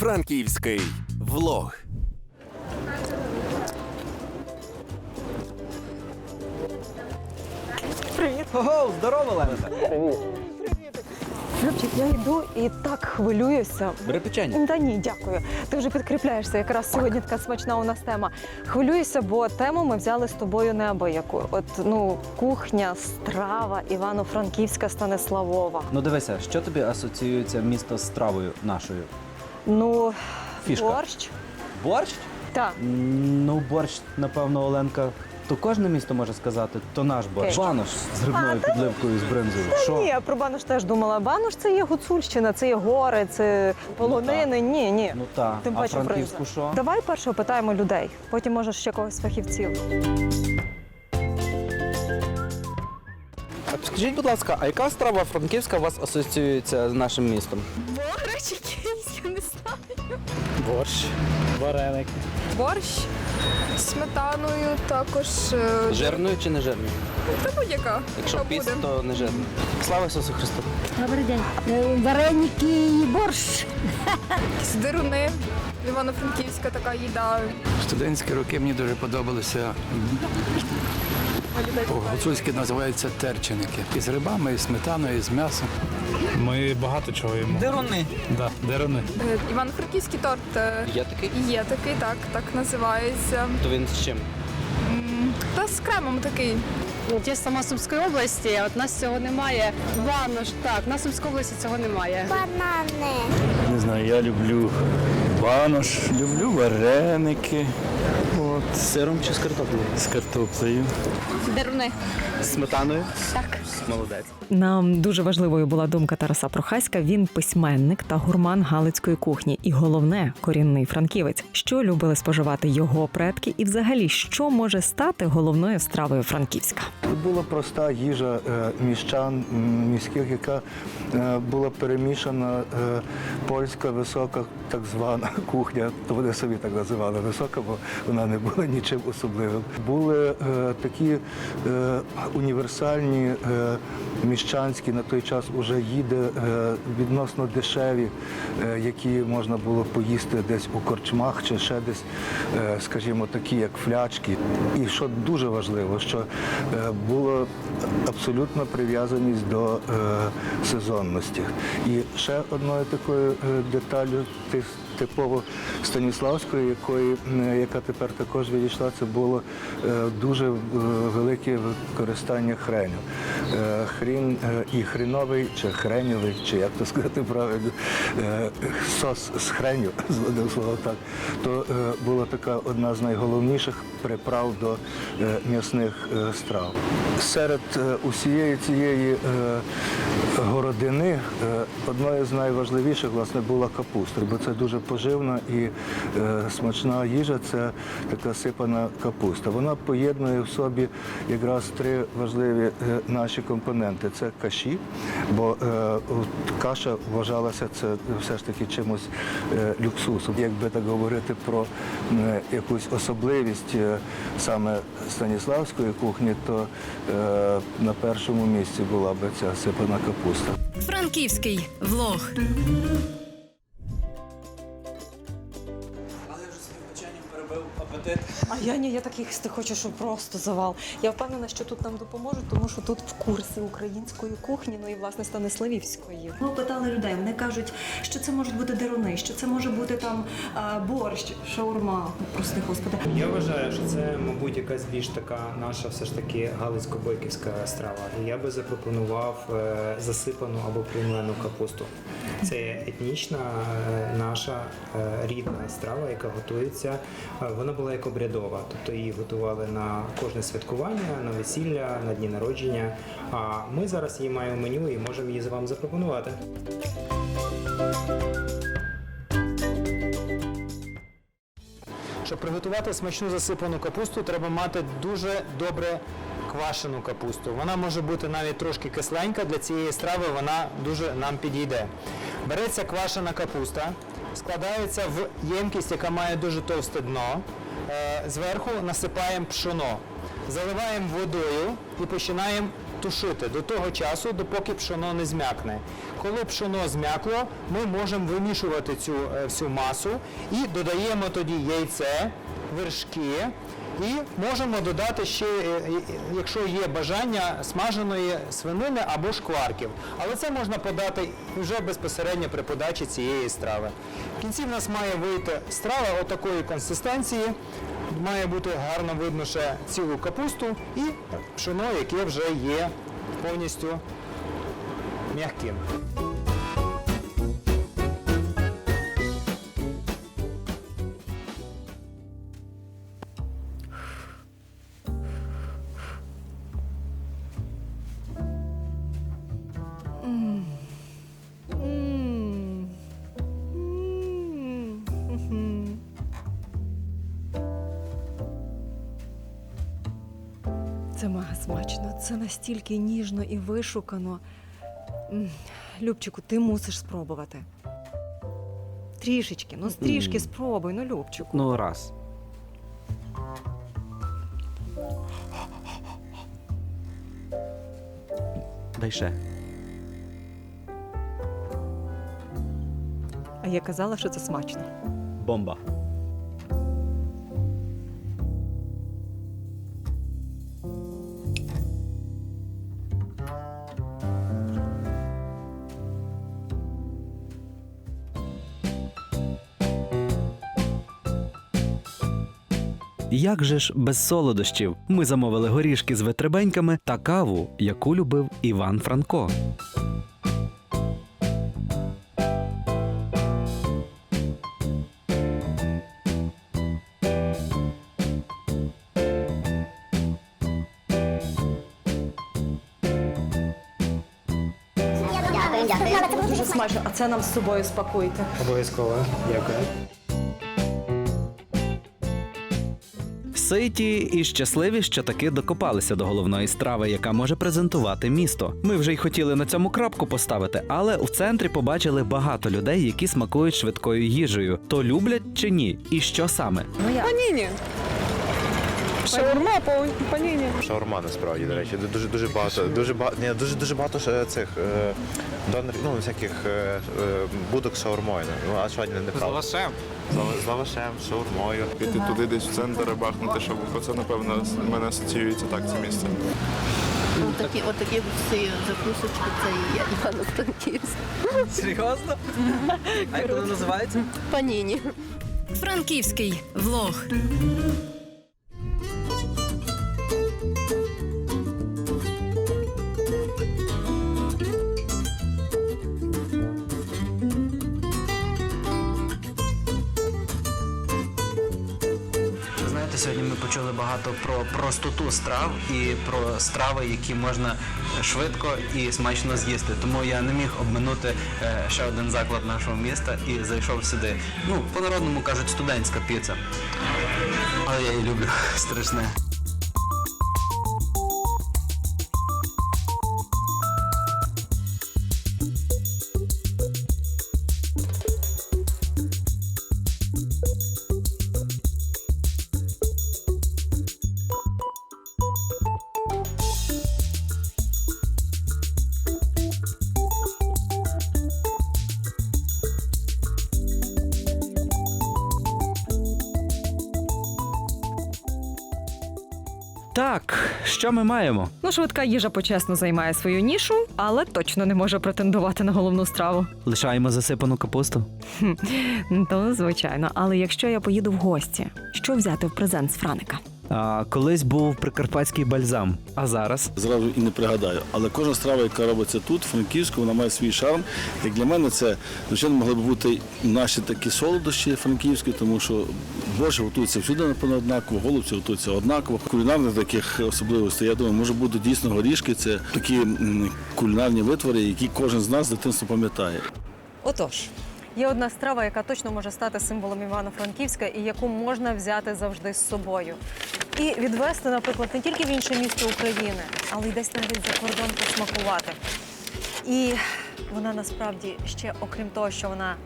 Франківський влог. Привіт. Ого, здорово, Леся. Любчик, я йду і так хвилююся. Бери печення. Та ні, дякую. Ти вже підкріпляєшся. Якраз сьогодні така смачна у нас тема. Хвилююся, бо тему ми взяли з тобою неабияку. От ну, кухня, страва Івано-Франківська Станиславова. Ну дивися, що тобі асоціюється місто з травою нашою? Ну, Фішка. борщ. Борщ? Так. Ну, борщ, напевно, Оленка. То кожне місто може сказати, то наш борщ. Окей. Банош з грибною підливкою з бринзою. Що? Ні, я про Бануш теж думала. Бануш це є Гуцульщина, це є гори, це полонини. ні, ні. Ну так, Тим а паче франківську бринза. що? Давай перше опитаємо людей, потім може ще когось фахівців. Скажіть, будь ласка, а яка страва франківська у вас асоціюється з нашим містом? Борщ якийсь, я не знаю. Борщ, вареники. Борщ з сметаною також. е, Жирною чи не жирною? Та будь-яка. Якщо яка піст, буде. то не жирною. Слава Ісусу Христу! Добрий день. Е, Вареники і борщ. Якісь дируни. Івано-Франківська така їда. студентські роки мені дуже подобалися. По-гуцульськи називаються терченики. І з грибами, і сметаною, і з м'ясом. Ми багато чого їмо. Деруни. Да, деруни. Е, Івано-Франківський торт е, Є такий? є такий, так, так називається. То він з чим? Та з кремом такий. От я сама Сумської області, а от нас цього немає. Банош, так, на Сумській області цього немає. Банани. Не знаю, я люблю банош, люблю вареники З сиром чи з картоплею? з картоплею. Деруни. З сметаною? Так. Молодець. Нам дуже важливою була думка Тараса Прохаська. Він письменник та гурман галицької кухні, і головне корінний франківець. Що любили споживати його предки, і взагалі що може стати головною стравою Франківська? Була проста їжа е, міщан міських, яка е, була перемішана е, польська висока так звана кухня, то вони собі так називали висока, бо вона не була нічим особливим. Були е, такі е, універсальні е, міщанські на той час уже їди е, відносно дешеві, які можна було поїсти десь у корчмах чи ще десь, скажімо, такі як флячки. І що дуже важливо, що була абсолютна прив'язаність до сезонності. І ще одною такою деталлю тис- типово Станіславської, якої, е, яка тепер також відійшла, це було е, дуже е, велике використання хреню. Хрін і хріновий, чи хреньовий, чи як то сказати правильно, сос з хреню, з словом так, то була така одна з найголовніших приправ до м'ясних страв. Серед усієї цієї городини е, одною з найважливіших власне була капуста, бо це дуже поживна і е, смачна їжа це така сипана капуста. Вона поєднує в собі якраз три важливі е, наші компоненти: це каші, бо каша вважалася це все ж таки чимось люксусом. Якби так говорити про якусь особливість саме станіславської кухні, то на першому місці була би ця сипана капуста. Франківський влог. А я ні, я так їсти хочу, що просто завал. Я впевнена, що тут нам допоможуть, тому що тут в курсі української кухні, ну і власне Станиславівської. Ми опитали людей. Вони кажуть, що це можуть бути деруни, що це може бути там борщ, шаурма. Прости господи. Я вважаю, що це, мабуть, якась більш така наша все ж таки галицько-бойківська страва. І я би запропонував е, засипану або приймену капусту. Це етнічна е, наша е, рідна страва, яка готується. Е, Вона була як обрядова, тобто її готували на кожне святкування, на весілля, на дні народження. А ми зараз її маємо меню і можемо її вам запропонувати. Щоб приготувати смачну засипану капусту, треба мати дуже добре квашену капусту. Вона може бути навіть трошки кисленька, для цієї страви вона дуже нам підійде. Береться квашена капуста, складається в ємкість, яка має дуже товсте дно. Е, Зверху насипаємо пшоно, заливаємо водою і починаємо тушити до того часу, допоки пшоно не зм'якне. Коли пшоно зм'якло, ми можемо вимішувати цю е, всю масу і додаємо тоді яйце, вершки. І можемо додати ще, е, е, якщо є бажання, смаженої свинини або шкварків. Але це можна подати вже безпосередньо при подачі цієї страви. В кінці в нас має вийти страва отакої консистенції. Має бути гарно видно ще цілу капусту і пшено, яке вже є повністю м'яким. Це мега смачно. Це настільки ніжно і вишукано. Любчику, ти мусиш спробувати. Трішечки, ну трішки спробуй, ну Любчику. Ну, раз. Дай ще. Я казала, що це смачно. Бомба. Як же ж без солодощів? Ми замовили горішки з витребеньками та каву, яку любив Іван Франко. Дуже смачно, а це нам з собою спакуйте. Обов'язково. Дякую. Ситі і щасливі, що таки докопалися до головної страви, яка може презентувати місто. Ми вже й хотіли на цьому крапку поставити, але в центрі побачили багато людей, які смакують швидкою їжею. То люблять чи ні? І що саме? Паніні. Шаурма по паніні. Шаурма насправді, до речі, дуже дуже багато, дуже багато, ні, дуже дуже багато цих е, донорів, ну всяких е, е, будок шаурмою. Ну а що не? З лавашем. З лавашем, шаурмою. Піти туди десь в центр бахнути, щоб це, напевно, в мене асоціюється так це місце. Отакі, отакі всі закусочки, це і є Івано-Франківськ. Серйозно? А як воно називається? Паніні. Франківський влог. Сьогодні ми почули багато про простоту страв і про страви, які можна швидко і смачно з'їсти. Тому я не міг обминути е, ще один заклад нашого міста і зайшов сюди. Ну, по-народному кажуть, студентська піца. Але я її люблю страшне. Так, що ми маємо? Ну, швидка їжа почесно займає свою нішу, але точно не може претендувати на головну страву. Лишаємо засипану капусту. То звичайно. Але якщо я поїду в гості, що взяти в презент з Франика? А, колись був прикарпатський бальзам, а зараз Зразу і не пригадаю. Але кожна страва, яка робиться тут, Франківську, вона має свій шарм. Як для мене, це звичайно могли б бути наші такі солодощі франківські, тому що борщ готується всюди, напевно, однаково, голубці готуються однаково. Кулінарних таких особливостей, я думаю, може бути дійсно горішки. Це такі кулінарні витвори, які кожен з нас з дитинства пам'ятає. Отож, є одна страва, яка точно може стати символом Івано-Франківська і яку можна взяти завжди з собою і відвести, наприклад, не тільки в інше місто України, але й десь навіть за кордон посмакувати. І вона насправді ще, окрім того, що вона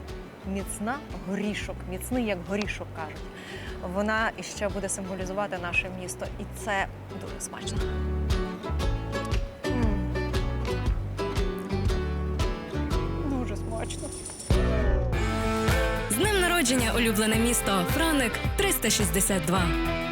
міцна горішок, міцний як горішок кажуть. Вона ще буде символізувати наше місто, і це дуже смачно. Дуже смачно. З ним народження улюблене місто Франик 362.